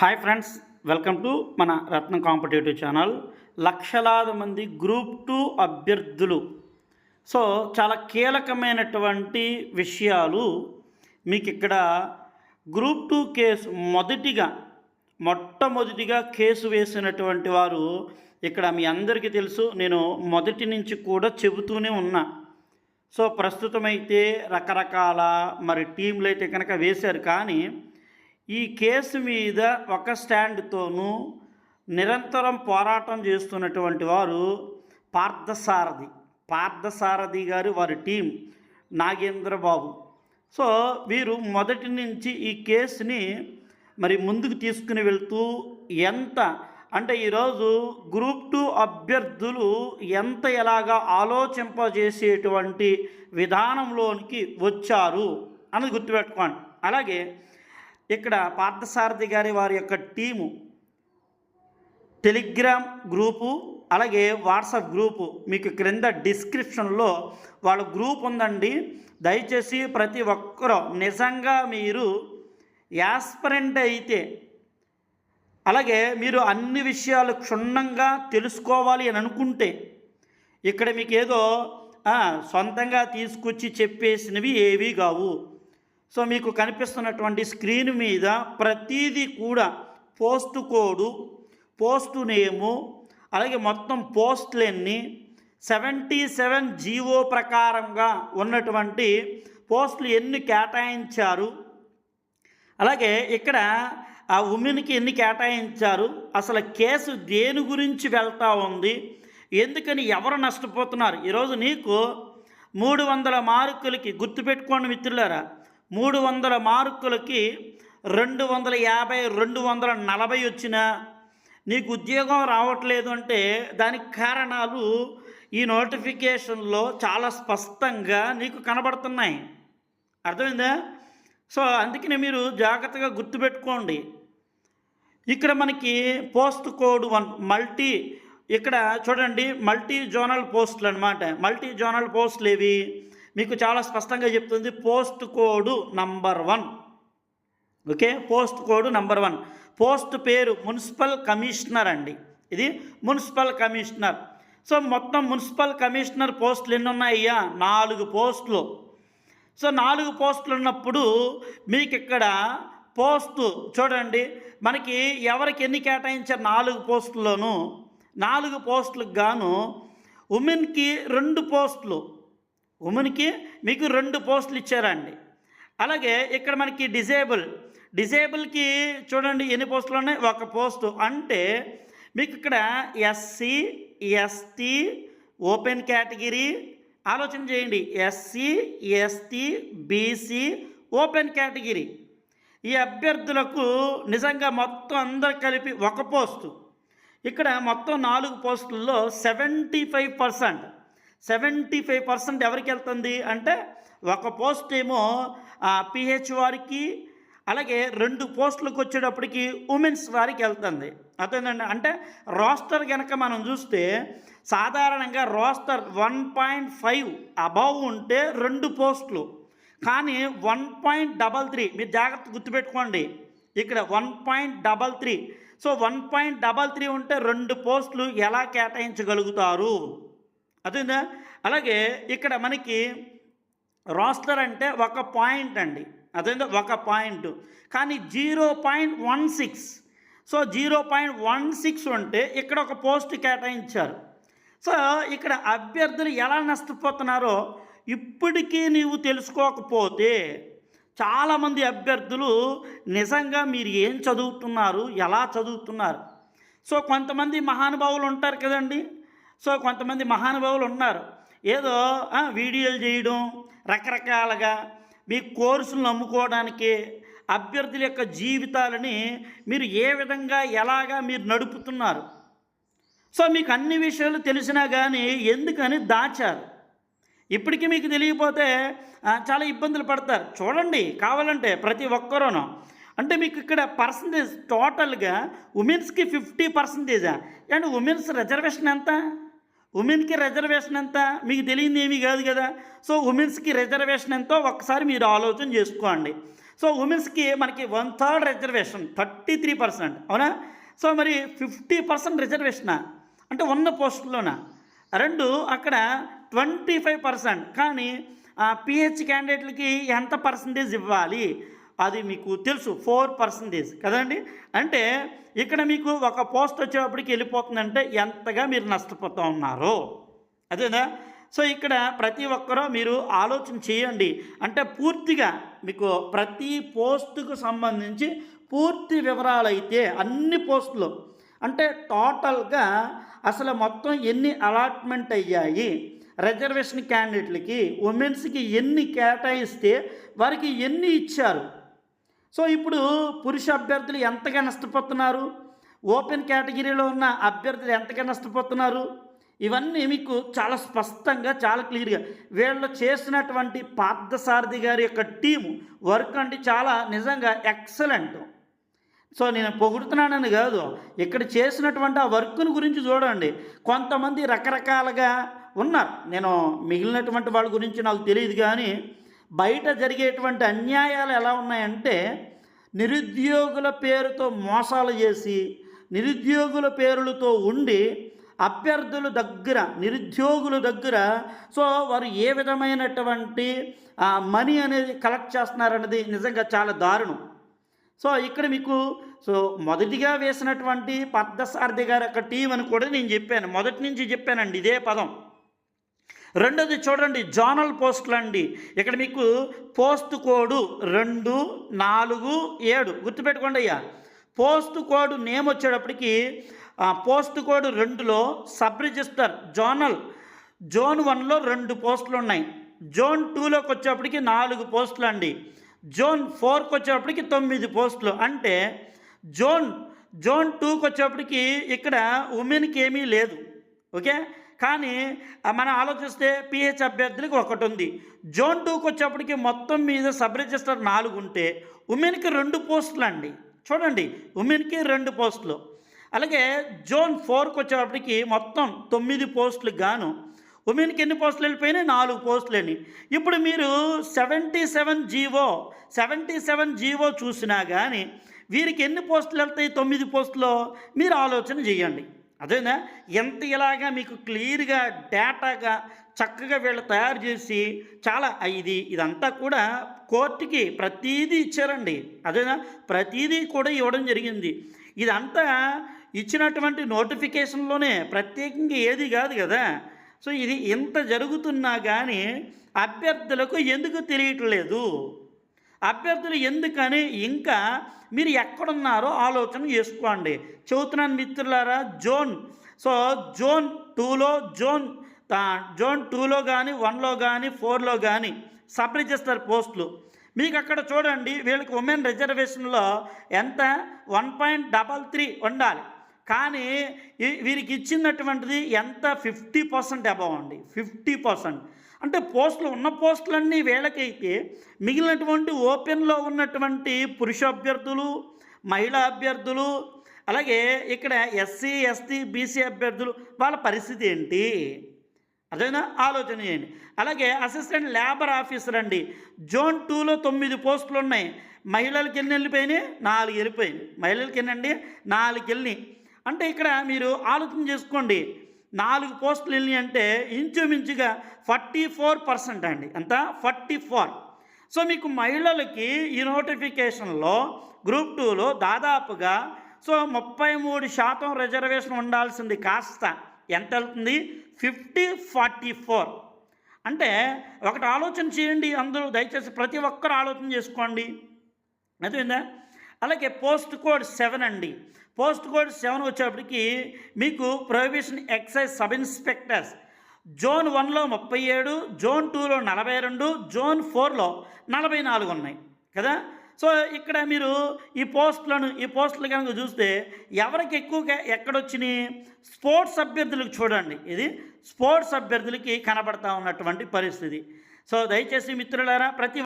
Hi friends welcome to మన రత్నం competitive channel. లక్షలాది మంది గ్రూప్ టూ అభ్యర్థులు. సో చాలా కీలకమైనటువంటి విషయాలు మీకు ఇక్కడ గ్రూప్ టూ కేసు మొదటిగా మొట్టమొదటిగా కేసు వేసినటువంటి వారు ఇక్కడ మీ అందరికీ తెలుసు నేను మొదటి నుంచి కూడా చెబుతూనే ఉన్నా. సో ప్రస్తుతమైతే రకరకాల మరి టీంలు అయితే కనుక వేశారు కానీ ఈ కేసు మీద ఒక స్టాండ్తోనూ నిరంతరం పోరాటం చేస్తున్నటువంటి వారు పార్థసారథి. పార్థసారథి గారు వారి టీం నాగేంద్ర బాబు సో వీరు మొదటి నుంచి ఈ కేసుని మరి ముందుకు తీసుకుని వెళ్తూ ఎంత అంటే ఈరోజు గ్రూప్ టూ అభ్యర్థులు ఎంత ఎలాగా ఆలోచింపజేసేటువంటి విధానంలోనికి వచ్చారు అన్నది గుర్తుపెట్టుకోండి. అలాగే ఇక్కడ పార్థసారథి గారి వారి యొక్క టీము టెలిగ్రామ్ గ్రూపు అలాగే వాట్సాప్ గ్రూపు మీకు క్రింద డిస్క్రిప్షన్లో వాళ్ళ గ్రూప్ ఉందండి. దయచేసి ప్రతి ఒక్కరూ నిజంగా మీరు యాస్పరెంట్ అయితే అలాగే మీరు అన్ని విషయాలు క్షుణ్ణంగా తెలుసుకోవాలి అని అనుకుంటే ఇక్కడ మీకు ఏదో సొంతంగా తీసుకొచ్చి చెప్పేసినవి ఏవీ కావు. సో మీకు కనిపిస్తున్నటువంటి స్క్రీన్ మీద ప్రతీది కూడా పోస్ట్ కోడు పోస్ట్ నేము అలాగే మొత్తం పోస్టులన్నీ సెవెంటీ సెవెన్ జీవో ప్రకారంగా ఉన్నటువంటి పోస్టులు ఎన్ని కేటాయించారు? అలాగే ఇక్కడ ఆ ఉమెన్కి ఎన్ని కేటాయించారు? అసలు కేసు దేని గురించి వెళ్తా ఉంది? ఎందుకని ఎవరు నష్టపోతున్నారు? ఈరోజు నీకు మూడు వందల మార్కులకి గుర్తుపెట్టుకోండి మిత్రులారా. మూడు వందల మార్కులకి రెండు వందల యాభై రెండు వందల నలభై వచ్చినా నీకు ఉద్యోగం రావట్లేదు అంటే దానికి కారణాలు ఈ నోటిఫికేషన్లో చాలా స్పష్టంగా నీకు కనబడుతున్నాయి. అర్థమైందా? సో అందుకనే మీరు జాగ్రత్తగా గుర్తుపెట్టుకోండి. ఇక్కడ మనకి పోస్ట్ కోడ్ వన్ మల్టీ ఇక్కడ చూడండి మల్టీ జోనల్ పోస్టులు అనమాట మల్టీ జోనల్ పోస్టులు ఏవి? మీకు చాలా స్పష్టంగా చెప్తుంది post code number one. Okay? Post code number one. Post పేరు మున్సిపల్ కమిషనర్ అండి. ఇది మున్సిపల్ కమిషనర్. సో మొత్తం మున్సిపల్ కమిషనర్ పోస్టులు ఎన్ని ఉన్నాయ్యా నాలుగు పోస్టులు. సో నాలుగు పోస్టులు ఉన్నప్పుడు మీకు ఇక్కడ పోస్టు చూడండి. మనకి ఎవరికి ఎన్ని కేటాయించారు నాలుగు పోస్టుల్లోనూ? నాలుగు పోస్టులకు గాను ఉమెన్కి రెండు పోస్టులు. ఉమెన్కి మీకు రెండు పోస్టులు ఇచ్చారండి. అలాగే ఇక్కడ మనకి డిజేబుల్. డిజేబుల్కి చూడండి ఎన్ని పోస్టులు ఉన్నాయి? ఒక పోస్టు. అంటే మీకు ఇక్కడ ఎస్సీ ఎస్టీ ఓపెన్ కేటగిరీ ఆలోచన చేయండి. SC ST BC open category. ఈ అభ్యర్థులకు నిజంగా మొత్తం అందరు కలిపి ఒక పోస్టు. ఇక్కడ మొత్తం నాలుగు పోస్టుల్లో seventy five percent seventy five percent ఎవరికి వెళ్తుంది అంటే ఒక పోస్ట్ ఏమో పిహెచ్ వారికి అలాగే రెండు పోస్టులకు వచ్చేటప్పటికి ఉమెన్స్ వారికి వెళ్తుంది. అర్థమైందండి అంటే రోస్టర్ కనుక మనం చూస్తే సాధారణంగా roster one point five above ఉంటే రెండు పోస్టులు. కానీ వన్ పాయింట్ డబల్ త్రీ మీరు జాగ్రత్త గుర్తుపెట్టుకోండి. ఇక్కడ one point double three. So one point double three ఉంటే రెండు పోస్టులు ఎలా కేటాయించగలుగుతారు? అదేందా? అలాగే ఇక్కడ మనకి రోస్టర్ అంటే ఒక పాయింట్ అండి. అదేందో? ఒక పాయింట్ కానీ zero point one six so zero point one six ఉంటే ఇక్కడ ఒక పోస్ట్ కేటాయించారు. సో ఇక్కడ అభ్యర్థులు ఎలా నష్టపోతున్నారో ఇప్పటికీ నీవు తెలుసుకోకపోతే చాలామంది అభ్యర్థులు నిజంగా మీరు ఏం చదువుతున్నారు? ఎలా చదువుతున్నారు? సో కొంతమంది మహానుభావులు ఉంటారు కదండి. సో కొంతమంది మహానుభావులు ఉన్నారు. ఏదో వీడియోలు చేయడం రకరకాలుగా మీ కోర్సులను నమ్ముకోవడానికి అభ్యర్థుల యొక్క జీవితాలని మీరు ఏ విధంగా ఎలాగా మీరు నడుపుతున్నారు. సో మీకు అన్ని విషయాలు తెలిసినా కానీ ఎందుకని దాచారు? ఇప్పటికీ మీకు తెలియకపోతే చాలా ఇబ్బందులు పడతారు. చూడండి కావాలంటే ప్రతి ఒక్కరూనూ. అంటే మీకు ఇక్కడ పర్సంటేజ్ టోటల్గా ఉమెన్స్కి ఫిఫ్టీ పర్సంటేజా అండ్ ఉమెన్స్ రిజర్వేషన్ ఎంత? ఉమెన్కి రిజర్వేషన్ ఎంత? మీకు తెలియదు ఏమీ కాదు కదా. సో ఉమెన్స్కి రిజర్వేషన్ ఎంతో? ఒక్కసారి మీరు ఆలోచన చేసుకోండి. సో ఉమెన్స్కి మనకి one third reservation thirty three percent అవునా? సో మరి ఫిఫ్టీ పర్సెంట్ రిజర్వేషనా అంటే ఉన్న పోస్టుల్లోనా? రెండు అక్కడ ట్వంటీ ఫైవ్ పర్సెంట్ కానీ పిహెచ్ క్యాండిడేట్లకి ఎంత పర్సంటేజ్ ఇవ్వాలి? అది మీకు తెలుసు ఫోర్ పర్సంటేజ్ కదండి? అంటే ఇక్కడ మీకు ఒక పోస్ట్ వచ్చేటప్పటికి వెళ్ళిపోతుందంటే ఎంతగా మీరు నష్టపోతూ ఉన్నారు. అదేనా? సో ఇక్కడ ప్రతి ఒక్కరూ మీరు ఆలోచన చేయండి. అంటే పూర్తిగా మీకు ప్రతి పోస్టుకు సంబంధించి పూర్తి వివరాలు అయితే అన్ని పోస్టులు అంటే టోటల్గా అసలు మొత్తం ఎన్ని అలాట్మెంట్ అయ్యాయి? రిజర్వేషన్ క్యాండిడేట్లకి ఉమెన్స్కి ఎన్ని కేటాయిస్తే వారికి ఎన్ని ఇచ్చారు? సో ఇప్పుడు పురుష అభ్యర్థులు ఎంతగా నష్టపోతున్నారు? ఓపెన్ కేటగిరీలో ఉన్న అభ్యర్థులు ఎంతగా నష్టపోతున్నారు? ఇవన్నీ మీకు చాలా స్పష్టంగా చాలా క్లియర్గా వీళ్ళు చేసినటువంటి పార్థసారథి గారి యొక్క టీము వర్క్ అంటే చాలా నిజంగా ఎక్సలెంట్. సో నేను పొగుడుతున్నానని కాదు ఇక్కడ చేసినటువంటి ఆ వర్క్ను గురించి చూడండి. కొంతమంది రకరకాలుగా ఉన్నారు. నేను మిగిలినటువంటి వాళ్ళ గురించి నాకు తెలియదు కానీ బయట జరిగేటువంటి అన్యాయాలు ఎలా ఉన్నాయంటే నిరుద్యోగుల పేరుతో మోసాలు చేసి నిరుద్యోగుల పేరులతో ఉండి అభ్యర్థుల దగ్గర నిరుద్యోగుల దగ్గర సో వారు ఏ విధమైనటువంటి మనీ అనేది కలెక్ట్ చేస్తున్నారన్నది నిజంగా చాలా దారుణం. సో ఇక్కడ మీకు సో మొదటిగా వేసినటువంటి పద్దసారథి గారి యొక్క టీం అని కూడా నేను చెప్పాను. మొదటి నుంచి చెప్పానండి ఇదే పదం. రెండోది చూడండి జోనల్ పోస్టులు అండి. ఇక్కడ మీకు పోస్ట్ కోడ్ రెండు నాలుగు ఏడు గుర్తుపెట్టుకోండి అయ్యా. పోస్ట్ కోడ్ నేమ్ వచ్చేటప్పటికి పోస్ట్ కోడ్ రెండులో సబ్ రిజిస్టర్ జోనల్ జోన్ వన్లో రెండు పోస్టులు ఉన్నాయి. జోన్ టూలోకి వచ్చేప్పటికి నాలుగు పోస్టులు అండి. జోన్ ఫోర్కి వచ్చేటప్పటికి తొమ్మిది పోస్టులు అంటే జోన్ జోన్ టూకి వచ్చేప్పటికి ఇక్కడ ఉమెన్కి ఏమీ లేదు. ఓకే కానీ మనం ఆలోచిస్తే పిహెచ్ అభ్యర్థులకు ఒకటి ఉంది జోన్ టూకి వచ్చేప్పటికి మొత్తం మీద సబ్ రిజిస్టర్ నాలుగు ఉంటే ఉమెన్కి రెండు పోస్టులు అండి. చూడండి ఉమెన్కి రెండు పోస్టులు. అలాగే జోన్ ఫోర్కి వచ్చేటప్పటికి మొత్తం తొమ్మిది పోస్టులు గాను ఉమెన్కి ఎన్ని పోస్టులు వెళ్ళిపోయినాయి? నాలుగు పోస్టులని ఇప్పుడు మీరు seventy seven GO seventy seven GO చూసినా కానీ వీరికి ఎన్ని పోస్టులు వెళ్తాయి? తొమ్మిది పోస్టులో. మీరు ఆలోచన చేయండి. అదేనా? ఎంత ఇలాగా మీకు క్లియర్గా డేటాగా చక్కగా వీళ్ళు తయారు చేసి చాలా ఇది ఇదంతా కూడా కోర్టుకి ప్రతీదీ ఇచ్చారండి. అదేనా? ప్రతీదీ కూడా ఇవ్వడం జరిగింది. ఇదంతా ఇచ్చినటువంటి నోటిఫికేషన్లోనే ప్రత్యేకంగా ఏది కాదు కదా? సో ఇది ఇంత జరుగుతున్నా కానీ అభ్యర్థులకు ఎందుకు తెలియట్లేదు? అభ్యర్థులు ఎందుకని ఇంకా మీరు ఎక్కడున్నారో ఆలోచన చేసుకోండి. చెబుతున్నాను మిత్రులారా జోన్. సో జోన్ టూలో జోన్ జోన్ టూలో కానీ వన్లో కానీ ఫోర్లో కానీ సబ్ రిజిస్టర్ పోస్టులు. మీకు అక్కడ చూడండి వీళ్ళకి ఉమెన్ రిజర్వేషన్లో ఎంత? వన్ పాయింట్ డబల్ త్రీ ఉండాలి. కానీ వీరికి ఇచ్చినటువంటిది ఎంత? ఫిఫ్టీ పర్సెంట్ అబవ్ అండి. Fifty percent. అంటే పోస్టులు ఉన్న పోస్టులన్నీ వీళ్ళకైతే మిగిలినటువంటి ఓపెన్లో ఉన్నటువంటి పురుష అభ్యర్థులు మహిళా అభ్యర్థులు అలాగే ఇక్కడ ఎస్సీ ఎస్టీ బీసీ అభ్యర్థులు వాళ్ళ పరిస్థితి ఏంటి? అదేనా? ఆలోచన చేయండి. అలాగే అసిస్టెంట్ లేబర్ ఆఫీసర్ అండి. జోన్ టూలో తొమ్మిది పోస్టులు ఉన్నాయి. మహిళలకి ఎన్ని వెళ్ళిపోయినాయి? నాలుగు వెళ్ళిపోయినాయి. మహిళలకి ఎన్నండి? నాలుగు వెళ్ళి అంటే ఇక్కడ మీరు ఆలోచన చేసుకోండి. నాలుగు పోస్టులు ఎన్ని అంటే ఇంచుమించుగా ఫార్టీ ఫోర్ పర్సెంట్ అండి. ఎంత ఫార్టీ ఫోర్. సో మీకు మహిళలకి ఈ నోటిఫికేషన్లో గ్రూప్ టూలో దాదాపుగా సో ముప్పై మూడు శాతం రిజర్వేషన్ ఉండాల్సింది కాస్త. ఎంత వెళ్తుంది? Fifty forty four. అంటే ఒకటి ఆలోచన చేయండి అందరూ దయచేసి ప్రతి ఒక్కరు ఆలోచన చేసుకోండి. అదేందా అలాగే పోస్ట్ కోడ్ సెవెన్ అండి. పోస్ట్ కోడ్ సెవెన్ వచ్చేప్పటికి మీకు prohibition excise sub inspectors zone వన్లో ముప్పై ఏడు జోన్ టూలో నలభై రెండు జోన్ ఫోర్లో నలభై నాలుగు ఉన్నాయి కదా? సో ఇక్కడ మీరు ఈ పోస్టులను ఈ పోస్టులు కనుక చూస్తే ఎవరికి ఎక్కువగా ఎక్కడొచ్చినాయి? స్పోర్ట్స్ అభ్యర్థులకు చూడండి. ఇది స్పోర్ట్స్ అభ్యర్థులకి కనబడతా ఉన్నటువంటి పరిస్థితి. సో దయచేసి మిత్రులారా ప్రతి